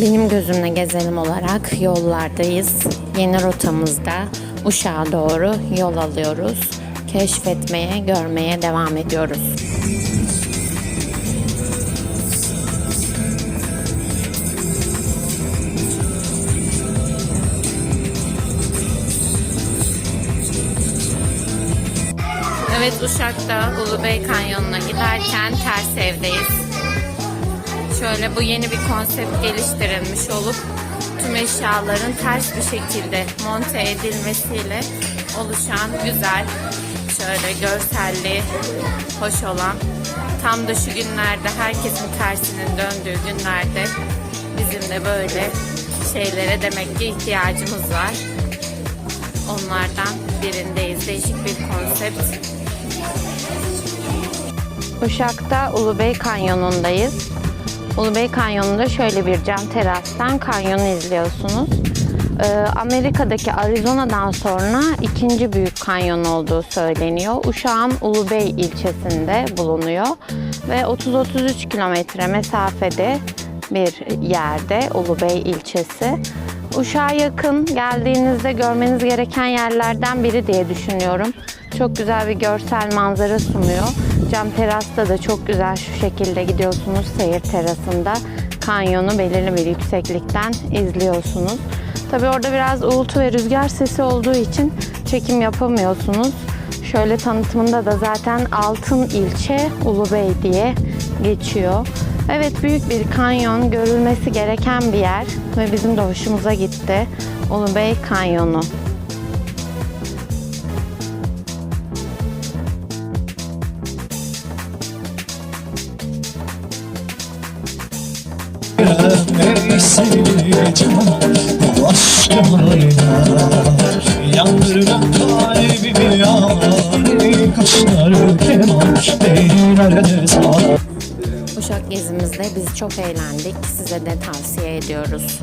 Benim gözümle gezelim olarak yollardayız. Yeni rotamızda Uşak'a doğru yol alıyoruz. Keşfetmeye, görmeye devam ediyoruz. Evet Uşak'ta Ulubey Kanyonu'na giderken ters evdeyiz. Şöyle bu yeni bir konsept geliştirilmiş olup tüm eşyaların ters bir şekilde monte edilmesiyle oluşan güzel, şöyle görselliği hoş olan tam da şu günlerde herkesin tersinin döndüğü günlerde bizim de böyle şeylere demek ki ihtiyacımız var. Onlardan birindeyiz. Değişik bir konsept. Uşak'ta Ulubey Kanyonu'ndayız. Ulubey Kanyonu'nda şöyle bir cam terastan kanyonu izliyorsunuz. Ee, Amerika'daki Arizona'dan sonra ikinci büyük kanyon olduğu söyleniyor. Uşak'ın Ulubey ilçesinde bulunuyor ve 30-33 kilometre mesafede bir yerde Ulubey ilçesi. Uşak'a yakın geldiğinizde görmeniz gereken yerlerden biri diye düşünüyorum. Çok güzel bir görsel manzara sunuyor. Cam terasta da çok güzel şu şekilde gidiyorsunuz seyir terasında. Kanyonu belirli bir yükseklikten izliyorsunuz. Tabi orada biraz uğultu ve rüzgar sesi olduğu için çekim yapamıyorsunuz. Şöyle tanıtımında da zaten Altın ilçe Ulubey diye geçiyor. Evet büyük bir kanyon görülmesi gereken bir yer ve bizim de hoşumuza gitti. Ulubey Kanyonu. Bu aşkım oynar Yandırma kalbimi yar Kaşları keman Beni nerede sağ Uşak gezimizde biz çok eğlendik. Size de tavsiye ediyoruz.